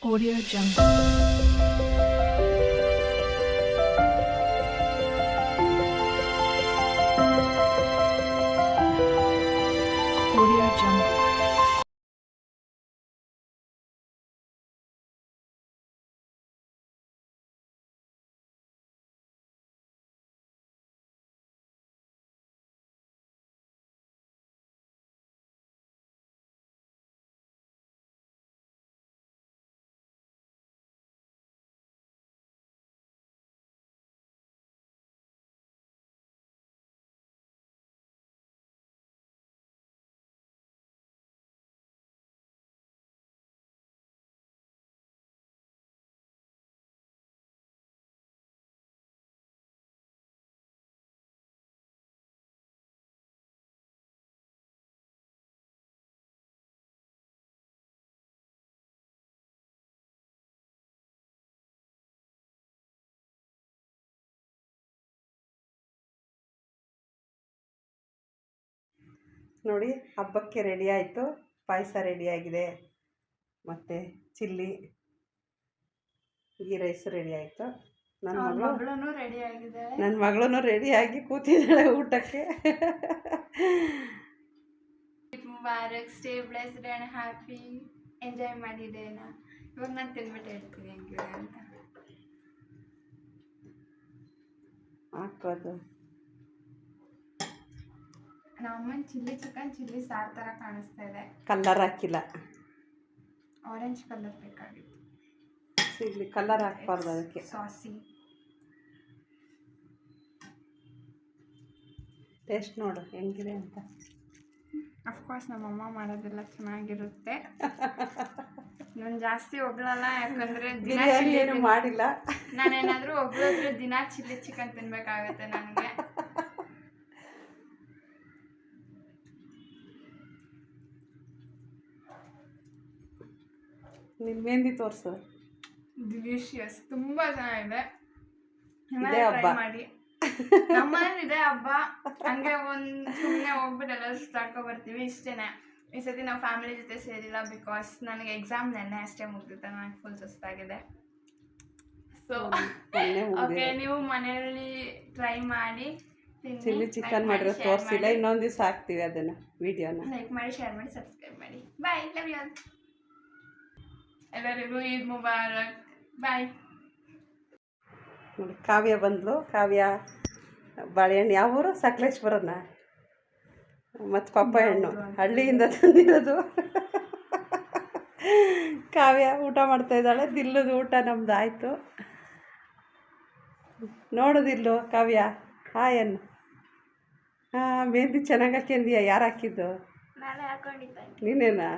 Audio Jungle. ನೋಡಿ ಹಬ್ಬಕ್ಕೆ ready ಆಯಿತು. ಪಾಯಸ ರೆಡಿಯಾಗಿದೆ ಮತ್ತು ಚಿಲ್ಲಿ ಗೀ ರೈಸ್ ರೆಡಿ ಆಯಿತು. ನನ್ನ ಮಗಳು ರೆಡಿ ಆಗಿದೆ. ನನ್ನ ಮಗಳೂ ರೆಡಿಯಾಗಿ ಕೂತಿದ್ದಾಳೆ ಊಟಕ್ಕೆ. Mubarak stay blessed and happy enjoy ಮಾಡಿದ್ದೇನ ಇವಾಗ ನಾನು ತಿನ್ಬಿಟ್ಟು ಹೇಳ್ತೀನಿ ಹೆಂಗಿದೆ ಅಂತ. ಹಾಕೋದು ನಮ್ಮಮ್ಮನ ಚಿಲ್ಲಿ ಚಿಕನ್ ಚಿಲ್ಲಿ ಸಾರ್ ಥರ ಕಾಣಿಸ್ತಾ ಇದೆ. ಕಲ್ಲರ್ ಹಾಕಿಲ್ಲ. ಆರೆಂಜ್ ಕಲರ್ ಬೇಕಾಗಿತ್ತು. ಸಿಗ್ಲಿ ಕಲ್ಲರ್ ಹಾಕ್ಬಾರ್ದು ಅದಕ್ಕೆ. ಸಾಸಿ ಟೇಸ್ಟ್ ನೋಡು ಹೆಂಗಿದೆ ಅಂತ. ಅಫ್ಕೋರ್ಸ್ ನಮ್ಮಮ್ಮ ಮಾಡೋದೆಲ್ಲ ಚೆನ್ನಾಗಿರುತ್ತೆ. ನಾನು ಜಾಸ್ತಿ ಒಬ್ಳಲ್ಲ ಯಾಕಂದ್ರೆ ದಿನ ಚಿಲ್ಲಿ ಮಾಡಿಲ್ಲ. ನಾನೇನಾದ್ರೂ ಒಬ್ಳೊಬ್ರು ದಿನ ಚಿಲ್ಲಿ ಚಿಕನ್ ತಿನ್ಬೇಕಾಗತ್ತೆ ನನಗೆ. ನಿನ್ನ ಮೆಹಂದಿ ತೋರಿಸು. ಡಿಲಿಷಿಯಸ್ ತುಂಬಾ ಚೆನ್ನಾಗಿದೆ. ಇದೇ ಹಬ್ಬ. ಮಾಡಿ. ನಮ್ಮಲ್ಲಿ ಇದೆ ಹಬ್ಬ. ಹಂಗೆ ಒಂದು ಸುಮ್ಮನೆ ಹೋಗ್ಬಿಟ್ಟು ಎಲ್ಲ ಸುತ್ತಾಡ್ಕೊ ಬರ್ತೀವಿ ಇಷ್ಟೇನೆ. ಈ ಸತಿ ನಾವು ಫ್ಯಾಮಿಲಿ ಜೊತೆ ಸೇರಿಲ್ಲ ಬಿಕಾಸ್ ನನಗೆ ಎಕ್ಸಾಮ್ ನೆನ್ನೆ ಅಷ್ಟೇ ಮುಗ್ದಿತ್ತು. ನನಗೆ ಫುಲ್ ಸುಸ್ತಾಗಿದೆ. ಸೊ ಓಕೆ ನೀವು ಮನೆಯಲ್ಲಿ ಟ್ರೈ ಮಾಡಿ ಚಿಲ್ಲಿ ಚಿಕನ್ ಮಾಡಿ, ಮಾಡಿರೋ ತೋರಿಸಿಲ್ಲ. ಇನ್ನೊಂದು ದಿವಸ ಹಾಕ್ತೀವಿ ಅದನ್ನು ವಿಡಿಯೋನ ಲೈಕ್ ಮಾಡಿ ಶೇರ್ ಮಾಡಿ ಸಬ್ಸ್ಕ್ರೈಬ್ ಮಾಡಿ. ಬಾಯ್ ಲವ್ ಯು ಎಲ್ಲರಿಗೂ ಈದ್ ಮುಬಾರಕ್. ಬಾಯ್ ನೋಡಿ ಕಾವ್ಯ ಬಂದ್ಲು. ಕಾವ್ಯ ಬಾಳೆಹಣ್ಣು. ಯಾವ ಊರು? ಸಕಲೇಶ್ವರನ ಮತ್ತು ಪಪ್ಪ ಹಣ್ಣು ಹಳ್ಳಿಯಿಂದ ತಂದಿರೋದು. ಕಾವ್ಯ ಊಟ ಮಾಡ್ತಾ ಇದ್ದಾಳೆ. ದಿಲ್ಲದ ಊಟ ನಮ್ದು ಆಯಿತು. ನೋಡೋದಿಲ್ಲು ಕಾವ್ಯ. ಹಾಯನ್ನು ಹಾಂ ಮೆಹಂದಿ ಚೆನ್ನಾಗಿ ಹಾಕ್ಯಂದಿಯ? ಯಾರು ಹಾಕಿದ್ದು? ನಾನು ಹಾಕೊಂಡಿದ್ದೆ. ನೀನೇನಾ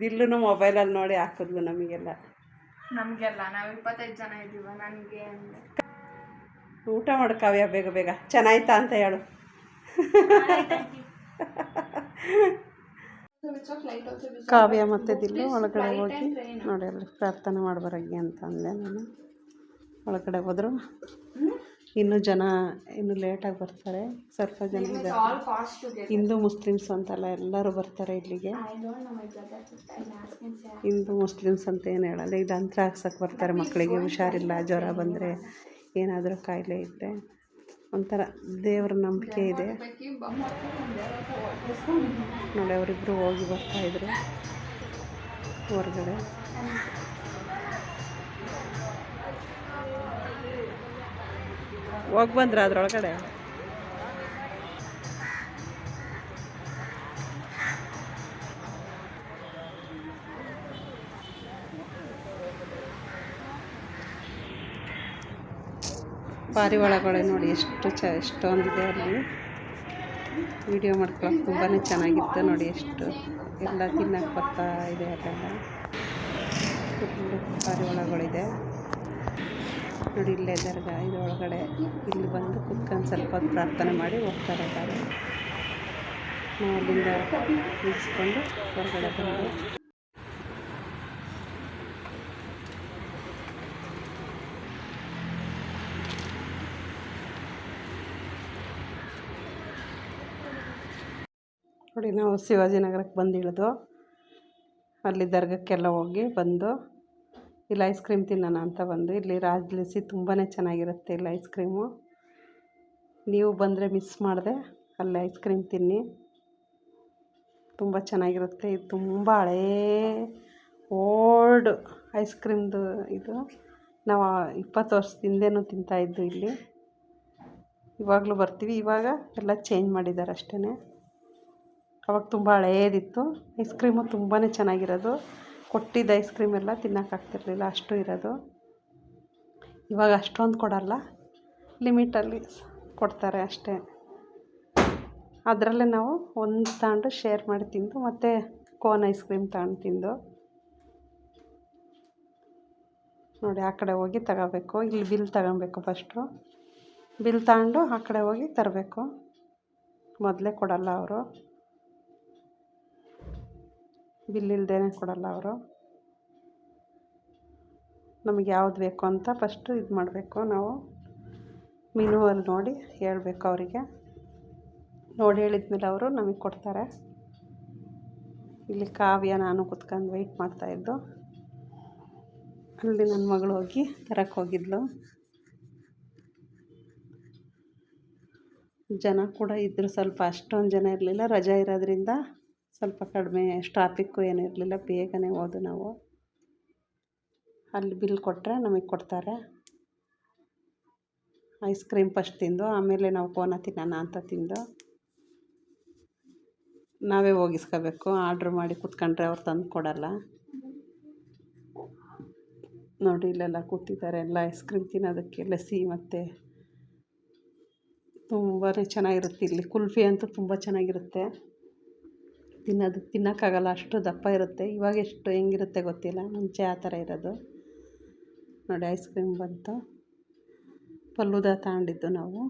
ದಿಲ್ಲುನು ಮೊಬೈಲಲ್ಲಿ ನೋಡಿ ಹಾಕಿದ್ಲು ನಮಗೆಲ್ಲ. ನಮಗೆಲ್ಲ ನಾವು ಇಪ್ಪತ್ತೈದು ಜನ ಇದ್ದೀವ ನನಗೆ ಊಟ ಮಾಡು ಕಾವ್ಯ ಬೇಗ ಬೇಗ. ಚೆನ್ನಾಯ್ತಾ ಅಂತ ಹೇಳು. ಕಾವ್ಯ ಮತ್ತು ದಿಲ್ಲು ಒಳಗಡೆ ಹೋಗಿ ನೋಡಿ ಅಲ್ಲಿ ಪ್ರಾರ್ಥನೆ ಮಾಡ್ಬರಗಿ ಅಂತ ಅಂದೆ ನಾನು. ಒಳಗಡೆ ಹೋದರು. ಇನ್ನೂ ಜನ ಇನ್ನೂ ಲೇಟಾಗಿ ಬರ್ತಾರೆ. ಸ್ವಲ್ಪ ಜನ ಇದ್ದಾರೆ. ಹಿಂದೂ ಮುಸ್ಲಿಮ್ಸ್ ಅಂತಲ್ಲ ಎಲ್ಲರೂ ಬರ್ತಾರೆ ಇಲ್ಲಿಗೆ. ಹಿಂದೂ ಮುಸ್ಲಿಮ್ಸ್ ಅಂತ ಏನು ಹೇಳಲ್ಲ ಇದು ಅಂತ್ರ ಹಾಕ್ಸಕ್ಕೆ ಬರ್ತಾರೆ ಮಕ್ಕಳಿಗೆ ಹುಷಾರಿಲ್ಲ ಜ್ವರ ಬಂದರೆ ಏನಾದರೂ ಕಾಯಿಲೆ ಇದ್ದರೆ ಒಂಥರ ದೇವ್ರ ನಂಬಿಕೆ ಇದೆ. ನೋಡಿ ಅವರಿಬ್ಬರು ಹೋಗಿ ಬರ್ತಾಯಿದ್ರು ಹೊರಗಡೆ. ಹೋಗಿ ಬಂದ್ರ ಅದ್ರೊಳಗಡೆ? ಪಾರಿವಾಳಗಳು ನೋಡಿ, ಎಷ್ಟು ಚ, ಎಷ್ಟೊಂದಿದೆ ಅಲ್ಲಿ. ವಿಡಿಯೋ ಮಾಡ್ಕೊಳಕ್ಕೆ ತುಂಬಾ ಚೆನ್ನಾಗಿತ್ತು ನೋಡಿ ಎಷ್ಟು. ಎಲ್ಲ ತಿನ್ನಕ್ಕೆ ಬರ್ತಾ ಇದೆ ಅದೆಲ್ಲ ಬಾರಿ ಪಾರಿವಾಳಗಳಿದೆ ನೋಡಿ ಇಲ್ಲೇ ದರ್ಗಾ ಒಳಗಡೆ. ಇಲ್ಲಿ ಬಂದು ಕುತ್ಕೊಂಡು ಸ್ವಲ್ಪ ಪ್ರಾರ್ಥನೆ ಮಾಡಿ ಹೋಗ್ತಾರೆ ಎಲ್ಲರೂ. ನಾವು ಅಲ್ಲಿಂದ ಮುಗಿಸ್ಕೊಂಡು ಹೊರಗಡೆ ಬಂದು ನೋಡಿ, ನಾವು ಶಿವಾಜಿನಗರಕ್ಕೆ ಬಂದು ಇಳಿದು ಅಲ್ಲಿ ದರ್ಗಕ್ಕೆಲ್ಲ ಹೋಗಿ ಬಂದು ಇಲ್ಲಿ ಐಸ್ ಕ್ರೀಮ್ ತಿನ್ನೋಣ ಅಂತ ಬಂದು ಇಲ್ಲಿ ರಾಜಲಿಸಿ ತುಂಬಾ ಚೆನ್ನಾಗಿರುತ್ತೆ ಇಲ್ಲಿ ಐಸ್ ಕ್ರೀಮು ನೀವು ಬಂದರೆ ಮಿಸ್ ಮಾಡಿದೆ, ಅಲ್ಲಿ ಐಸ್ ಕ್ರೀಮ್ ತಿನ್ನಿ. ತುಂಬ ಚೆನ್ನಾಗಿರುತ್ತೆ, ಇದು ತುಂಬ ಹಳೇ ಓಲ್ಡ್ ಐಸ್ ಕ್ರೀಮ್ದು ಇದು. ನಾವು ಇಪ್ಪತ್ತು ವರ್ಷದ ಹಿಂದೆನೂ ತಿಂತಾಯಿದ್ದು ಇಲ್ಲಿ. ಇವಾಗಲೂ ಬರ್ತೀವಿ, ಇವಾಗ ಎಲ್ಲ ಚೇಂಜ್ ಮಾಡಿದ್ದಾರೆ ಅಷ್ಟೇ ಅವಾಗ ತುಂಬ ಹಳೇದಿತ್ತು ಐಸ್ ಕ್ರೀಮು ತುಂಬಾ ಚೆನ್ನಾಗಿರೋದು. ಕೊಟ್ಟಿದ್ದ ಐಸ್ ಕ್ರೀಮ್ ಎಲ್ಲ ತಿನ್ನೋಕ್ಕಾಗ್ತಿರ್ಲಿಲ್ಲ ಅಷ್ಟು ಇರೋದು. ಇವಾಗ ಅಷ್ಟೊಂದು ಕೊಡಲ್ಲ, ಲಿಮಿಟಲ್ಲಿ ಕೊಡ್ತಾರೆ ಅಷ್ಟೇ. ಅದರಲ್ಲೇ ನಾವು ಒಂದು ತಗೊಂಡು ಶೇರ್ ಮಾಡಿ ತಿಂದು ಮತ್ತು ಕೋನ್ ಐಸ್ ಕ್ರೀಮ್ ತಗೊಂಡು ತಿಂದು. ನೋಡಿ, ಆ ಕಡೆ ಹೋಗಿ ತಗೋಬೇಕು. ಇಲ್ಲಿ ಬಿಲ್ ತಗೊಬೇಕು ಫಸ್ಟು. ಬಿಲ್ ತಗೊಂಡು ಆ ಕಡೆ ಹೋಗಿ ತರಬೇಕು. ಮೊದಲೇ ಕೊಡಲ್ಲ ಅವರು. ಬಿಲ್ ಇಲ್ದೇ ಕೊಡಲ್ಲ ಅವರು. ನಮಗೆ ಯಾವ್ದು ಬೇಕು ಅಂತ ಫಸ್ಟು ಇದು ಮಾಡಬೇಕು ನಾವು. ಮೆನುವಲ್ಲಿ ನೋಡಿ ಹೇಳಬೇಕು ಅವರಿಗೆ. ನೋಡಿ ಹೇಳಿದ್ಮೇಲೆ ಅವರು ನಮಗೆ ಕೊಡ್ತಾರೆ. ಇಲ್ಲಿ ಕಾವ್ಯ ನಾನು ಕುತ್ಕೊಂಡು ವೆಯ್ಟ್ ಮಾಡ್ತಾಯಿದ್ದು ಅಲ್ಲಿ ನನ್ನ ಮಗಳು ಹೋಗಿ ತರಕ್ಕೆ ಹೋಗಿದ್ಲು. ಜನ ಕೂಡ ಇದ್ದರು ಸ್ವಲ್ಪ ಅಷ್ಟೊಂದು ಜನ ಇರಲಿಲ್ಲ. ರಜೆ ಇರೋದ್ರಿಂದ ಸ್ವಲ್ಪ ಕಡಿಮೆ ಟ್ರಾಫಿಕ್ಕು ಏನು ಇರಲಿಲ್ಲ, ಬೇಗನೆ ಹೋದು ನಾವು. ಅಲ್ಲಿ ಬಿಲ್ ಕೊಟ್ಟರೆ ನಮಗೆ ಕೊಡ್ತಾರೆ. ಐಸ್ ಕ್ರೀಮ್ ಫಸ್ಟ್ ತಿಂದು, ಆಮೇಲೆ ನಾವು ಕೋನ ತಿನ್ನೋಣ ಅಂತ ತಿಂದು. ನಾವೇ ಹೋಗಿಸ್ಕೋಬೇಕು, ಆರ್ಡ್ರ್ ಮಾಡಿ ಕೂತ್ಕೊಂಡ್ರೆ ಅವ್ರು ತಂದು ಕೊಡಲ್ಲ. ನೋಡಿ ಇಲ್ಲೆಲ್ಲ ಕೂತಿದ್ದಾರೆ, ಎಲ್ಲ ಐಸ್ ಕ್ರೀಮ್ ತಿನ್ನೋದಕ್ಕೆ ಲಸ್ಸಿ ಮತ್ತು ತುಂಬಾ ಚೆನ್ನಾಗಿರುತ್ತೆ ಇಲ್ಲಿ. ಕುಲ್ಫಿ ಅಂತೂ ತುಂಬ ಚೆನ್ನಾಗಿರುತ್ತೆ. ತಿನ್ನೋದು, ತಿನ್ನೋಕ್ಕಾಗಲ್ಲ, ಅಷ್ಟು ದಪ್ಪ ಇರುತ್ತೆ. ಇವಾಗ ಎಷ್ಟು ಹೆಂಗಿರುತ್ತೆ ಗೊತ್ತಿಲ್ಲ. ಮುಂಚೆ ಆ ಥರ ಇರೋದು. ನೋಡಿ ಐಸ್ ಕ್ರೀಮ್ ಬಂತು. ಪಲ್ಲುದ ತಗೊಂಡಿದ್ದು ನಾವು.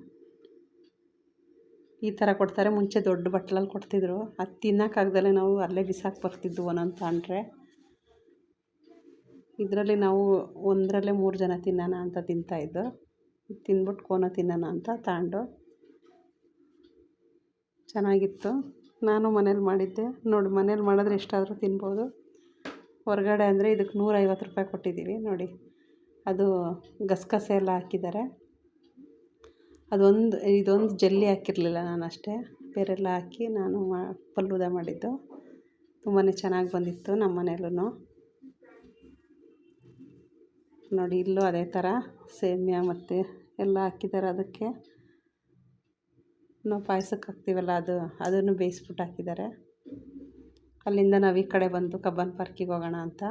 ಈ ಥರ ಕೊಡ್ತಾರೆ. ಮುಂಚೆ ದೊಡ್ಡ ಬಟ್ಲಲ್ಲಿ ಕೊಡ್ತಿದ್ರು. ಅದು ತಿನ್ನೋಕ್ಕಾಗ್ದಲೇ ನಾವು ಅಲ್ಲೇ ಬಿಸಾಕಿ ಬರ್ತಿದ್ವು ಒಂದೊಂದು ತಗೊಂಡ್ರೆ. ಇದರಲ್ಲಿ ನಾವು ಒಂದರಲ್ಲೇ ಮೂರು ಜನ ತಿನ್ನೋಣ ಅಂತ ತಿಂತಾಯಿದ್ದು ತಿಂದ್ಬಿಟ್ಟು ಕೋನ ತಿನ್ನೋಣ ಅಂತ ತಗೊಂಡು. ಚೆನ್ನಾಗಿತ್ತು. ನಾನು ಮನೇಲಿ ಮಾಡಿದ್ದೆ. ನೋಡಿ, ಮನೇಲಿ ಮಾಡಿದ್ರೆ ಎಷ್ಟಾದರೂ ತಿನ್ಬೋದು. ಹೊರಗಡೆ ಅಂದರೆ ಇದಕ್ಕೆ ನೂರೈವತ್ತು ರೂಪಾಯಿ ಕೊಟ್ಟಿದ್ದೀವಿ. ನೋಡಿ, ಅದು ಗಸಗಸೆ ಎಲ್ಲ ಹಾಕಿದ್ದಾರೆ. ಅದೊಂದು, ಇದೊಂದು ಜಲ್ಲಿ ಹಾಕಿರಲಿಲ್ಲ ನಾನು ಅಷ್ಟೇ. ಬೇರೆಲ್ಲ ಹಾಕಿ ನಾನು ಮಾ, ಪಲ್ಲುದ ಮಾಡಿದ್ದು. ತುಂಬಾ ಚೆನ್ನಾಗಿ ಬಂದಿತ್ತು ನಮ್ಮ ಮನೇಲೂ ನೋಡಿ, ಇಲ್ಲೂ ಅದೇ ಥರ ಸೇಮ್ಯ ಮತ್ತು ಎಲ್ಲ ಹಾಕಿದ್ದಾರೆ ಅದಕ್ಕೆ. ನಾವು ಪಾಯಸಕ್ಕೆ ಹಾಕ್ತೀವಲ್ಲ, ಅದು, ಅದನ್ನು ಬೇಯಿಸ್ಬಿಟ್ಟು ಹಾಕಿದ್ದಾರೆ. ಅಲ್ಲಿಂದ ನಾವು ಈ ಕಡೆ ಬಂದು ಕಬ್ಬನ್ ಪಾರ್ಕಿಗೆ ಹೋಗೋಣ ಅಂತ.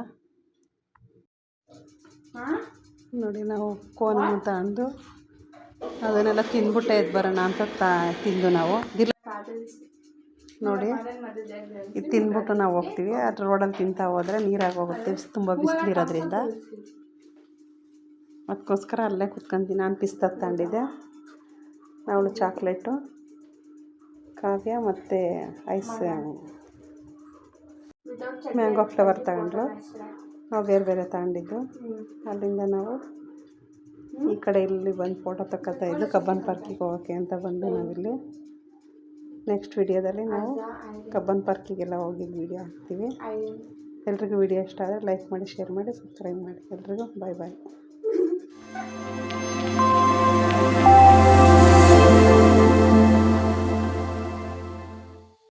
ನೋಡಿ, ನಾವು ಕೋನ್ ತಗೊಂಡು ಅದನ್ನೆಲ್ಲ ತಿಂದ್ಬಿಟ್ಟೆ ಎದ್ದು ಬರೋಣ ಅಂತ ತಾ, ತಿಂದು ನಾವು. ನೋಡಿ, ಇದು ತಿಂದ್ಬಿಟ್ಟು ನಾವು ಹೋಗ್ತೀವಿ. ಅದ್ರ ರೋಡಲ್ಲಿ ತಿಂತಾ ಹೋದರೆ ನೀರಾಗಿ ಹೋಗುತ್ತೆ. ತುಂಬ ಬಿಸಿಲಿರೋದ್ರಿಂದ ಅದಕ್ಕೋಸ್ಕರ ಅಲ್ಲೇ ಕುತ್ಕೊಂತೀನಿ ನಾನು ಪಿಸ್ತಾ ತಂದಿದ್ದೆ. ಅವಳು ಚಾಕ್ಲೇಟು. ಕಾವ್ಯ ಮತ್ತು ಐಸ್ ಮ್ಯಾಂಗೋ. ಫ್ಲವರ್ ತಗೊಂಡ್ರು. ನಾವು ಬೇರೆ ಬೇರೆ ತಗೊಂಡಿದ್ದು. ಅಲ್ಲಿಂದ ನಾವು ಈ ಕಡೆ ಇಲ್ಲಿ ಬಂದು ಫೋಟೋ ತಕ್ಕೊತಾ ಇದ್ದು ಕಬ್ಬನ್ ಪಾರ್ಕಿಗೆ ಹೋಗೋಕ್ಕೆ ಅಂತ ಬಂದು ನಾವಿಲ್ಲಿ. ನೆಕ್ಸ್ಟ್ ವಿಡಿಯೋದಲ್ಲಿ ನಾವು ಕಬ್ಬನ್ ಪಾರ್ಕಿಗೆಲ್ಲ ಹೋಗಿ ವಿಡಿಯೋ ಹಾಕ್ತೀವಿ. ಎಲ್ರಿಗೂ ವಿಡಿಯೋ ಇಷ್ಟ ಆದರೆ ಲೈಕ್ ಮಾಡಿ ಶೇರ್ ಮಾಡಿ ಸಬ್ಸ್ಕ್ರೈಬ್ ಮಾಡಿ. ಎಲ್ರಿಗೂ ಬಾಯ್ ಬಾಯ್